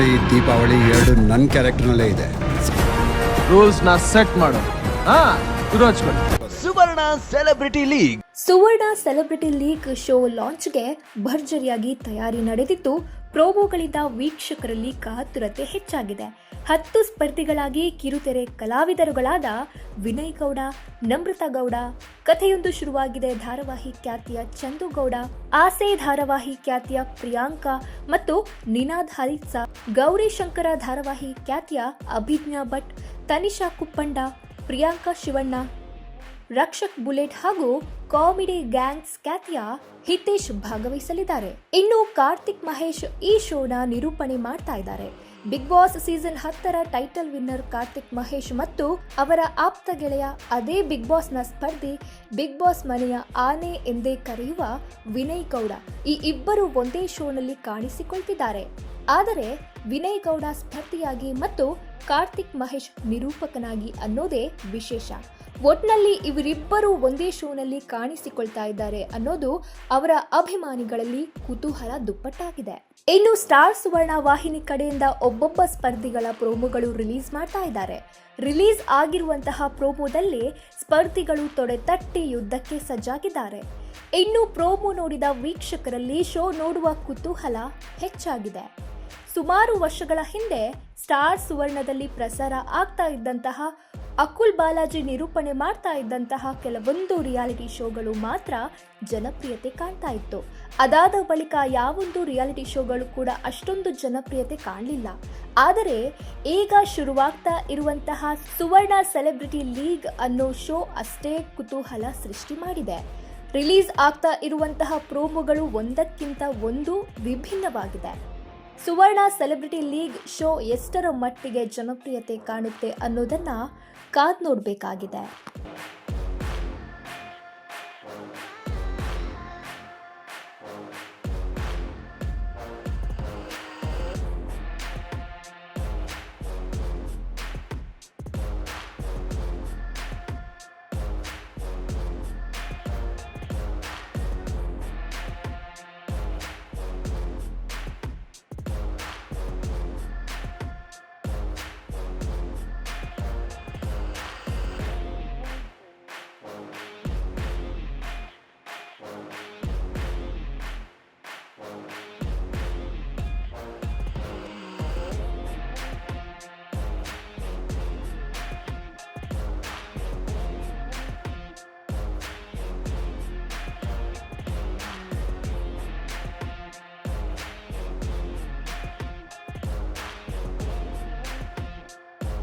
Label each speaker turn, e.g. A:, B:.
A: ದೀಪಾವಳಿ ದೀಪಾವಳಿ ಎರಡು ನನ್ನ ಕ್ಯಾರೆಕ್ಟರ್ನಲ್ಲೇ ಇದೆ.
B: ರೂಲ್ಸ್ನ ಸೆಟ್ ಮಾಡು ಹಾ
C: Suvarna celebrity league.
D: Suvarna celebrity league show ಲಾಂಚ್ಗೆ ಭರ್ಜರಿಯಾಗಿ ತಯಾರಿ ನಡೆದಿದ್ದು ಪ್ರೋಮೋಗಳಿಂದ ವೀಕ್ಷಕರಲ್ಲಿ ಕಾತುರತೆ ಹೆಚ್ಚಾಗಿದೆ. ಹತ್ತು ಸ್ಪರ್ಧಿಗಳಾಗಿ ಕಿರುತೆರೆ ಕಲಾವಿದರುಗಳಾದ ವಿನಯ್ ಗೌಡ ನಮ್ರತಾ ಗೌಡ. ಕಥೆಯೊಂದು ಶುರುವಾಗಿದೆ. ಧಾರಾವಾಹಿ ಖ್ಯಾತಿಯ ಚಂದು ಗೌಡ, ಆಸೆ ಧಾರಾವಾಹಿ ಖ್ಯಾತಿಯ ಪ್ರಿಯಾಂಕಾ ಮತ್ತು ನಿನಾದ್ ಹರಿತ್ಸಾ ಗೌರಿ ಶಂಕರ ಧಾರಾವಾಹಿ ಖ್ಯಾತಿಯ ಅಭಿಜ್ಞಾ ಭಟ್, ತನಿಷಾ ಕುಪ್ಪಂಡ, ಪ್ರಿಯಾಂಕಾ ಶಿವಣ್ಣ ರಕ್ಷಕ್ ಬುಲೆಟ್ ಹಾಗೂ ಕಾಮಿಡಿ ಗ್ಯಾಂಗ್ಸ್ ಖ್ಯಾತಿಯ ಹಿತೇಶ್ ಭಾಗವಹಿಸಲಿದ್ದಾರೆ. ಇನ್ನು ಕಾರ್ತಿಕ್ ಮಹೇಶ್ ಈ ಶೋನ ನಿರೂಪಣೆ ಮಾಡ್ತಾ ಇದ್ದಾರೆ. ಬಿಗ್ ಬಾಸ್ ಸೀಸನ್ ಹತ್ತರ ಟೈಟಲ್ ವಿನ್ನರ್ ಕಾರ್ತಿಕ್ ಮಹೇಶ್ ಮತ್ತು ಅವರ ಆಪ್ತ ಗೆಳೆಯ ಅದೇ ಬಿಗ್ ಬಾಸ್ನ ಸ್ಪರ್ಧಿ ಬಿಗ್ ಬಾಸ್ ಮನೆಯ ಆನೆ ಎಂದೇ ಕರೆಯುವ ವಿನಯ್ ಗೌಡ ಈ ಇಬ್ಬರು ಒಂದೇ ಶೋನಲ್ಲಿ ಕಾಣಿಸಿಕೊಳ್ತಿದ್ದಾರೆ. ಆದರೆ ವಿನಯ್ ಗೌಡ ಸ್ಪರ್ಧಿಯಾಗಿ ಮತ್ತು ಕಾರ್ತಿಕ್ ಮಹೇಶ್ ನಿರೂಪಕನಾಗಿ ಅನ್ನೋದೇ ವಿಶೇಷ. ಒಟ್ನಲ್ಲಿ ಇವರಿಬ್ಬರು ಒಂದೇ ಶೋನಲ್ಲಿ ಕಾಣಿಸಿಕೊಳ್ತಾ ಇದ್ದಾರೆ ಅನ್ನೋದು ಅವರ ಅಭಿಮಾನಿಗಳಲ್ಲಿ ಕುತೂಹಲ ದುಪ್ಪಟ್ಟಾಗಿದೆ. ಇನ್ನು ಸ್ಟಾರ್ ಸುವರ್ಣ ವಾಹಿನಿ ಕಡೆಯಿಂದ ಒಬ್ಬೊಬ್ಬ ಸ್ಪರ್ಧಿಗಳ ಪ್ರೋಮೋಗಳು ರಿಲೀಸ್ ಮಾಡ್ತಾ ಇದ್ದಾರೆ. ರಿಲೀಸ್ ಆಗಿರುವಂತಹ ಪ್ರೋಮೋದಲ್ಲಿ ಸ್ಪರ್ಧಿಗಳು ತೊಡೆ ತಟ್ಟಿ ಯುದ್ಧಕ್ಕೆ ಸಜ್ಜಾಗಿದ್ದಾರೆ. ಇನ್ನು ಪ್ರೋಮೋ ನೋಡಿದ ವೀಕ್ಷಕರಲ್ಲಿ ಶೋ ನೋಡುವ ಕುತೂಹಲ ಹೆಚ್ಚಾಗಿದೆ. ಸುಮಾರು ವರ್ಷಗಳ ಹಿಂದೆ ಸ್ಟಾರ್ ಸುವರ್ಣದಲ್ಲಿ ಪ್ರಸಾರ ಆಗ್ತಾ ಇದ್ದಂತಹ, ಅಕುಲ್ ಬಾಲಾಜಿ ನಿರೂಪಣೆ ಮಾಡ್ತಾ ಇದ್ದಂತಹ ಕೆಲವೊಂದು ರಿಯಾಲಿಟಿ ಶೋಗಳು ಮಾತ್ರ ಜನಪ್ರಿಯತೆ ಕಾಣ್ತಾ ಇತ್ತು. ಅದಾದ ಬಳಿಕ ಯಾವೊಂದು ರಿಯಾಲಿಟಿ ಶೋಗಳು ಕೂಡ ಅಷ್ಟೊಂದು ಜನಪ್ರಿಯತೆ ಕಾಣಲಿಲ್ಲ. ಆದರೆ, ಈಗ ಶುರುವಾಗ್ತಾ ಇರುವಂತಹ ಸುವರ್ಣ ಸೆಲೆಬ್ರಿಟಿ ಲೀಗ್ ಅನ್ನೋ ಶೋ ಅಷ್ಟೇ ಕುತೂಹಲ ಸೃಷ್ಟಿ ಮಾಡಿದೆ. ರಿಲೀಸ್ ಆಗ್ತಾ ಇರುವಂತಹ ಪ್ರೋಮೋಗಳು ಒಂದಕ್ಕಿಂತ ಒಂದು ವಿಭಿನ್ನವಾಗಿದೆ. ಸುವರ್ಣ ಸೆಲೆಬ್ರಿಟಿ ಲೀಗ್ ಶೋ ಎಷ್ಟರ ಮಟ್ಟಿಗೆ ಜನಪ್ರಿಯತೆ ಕಾಣುತ್ತೆ ಅನ್ನೋದನ್ನು ಕಾದ್ ನೋಡಬೇಕಾಗಿದೆ.